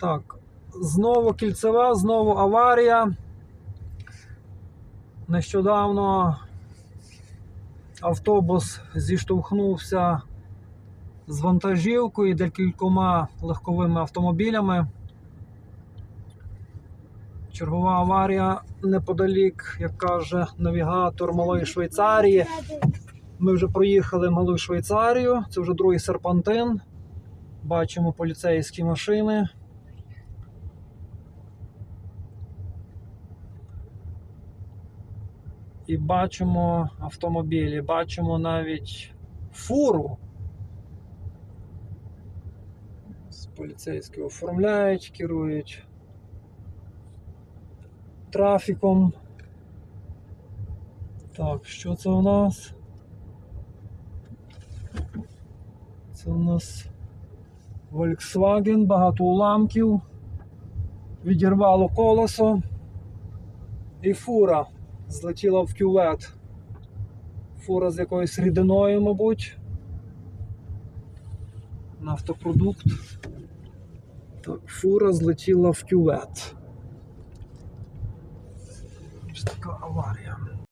Так, знову кільцева, знову аварія. Нещодавно автобус зіштовхнувся з вантажівкою і декількома легковими автомобілями. Чергова аварія неподалік, як каже навігатор Малої Швейцарії. Ми вже проїхали Малу Швейцарію, це вже другий серпантин. Бачимо поліцейські машини. І бачимо автомобілі, бачимо навіть фуру. Поліцейські оформляють, керують трафіком. Так, що це у нас? Це у нас Volkswagen, багато уламків, відірвало колесо і фура злетіла в кювет. Фура з якоюсь рідиною, мабуть. Нафтопродукт. Так, фура злетіла в кювет. Ось така аварія.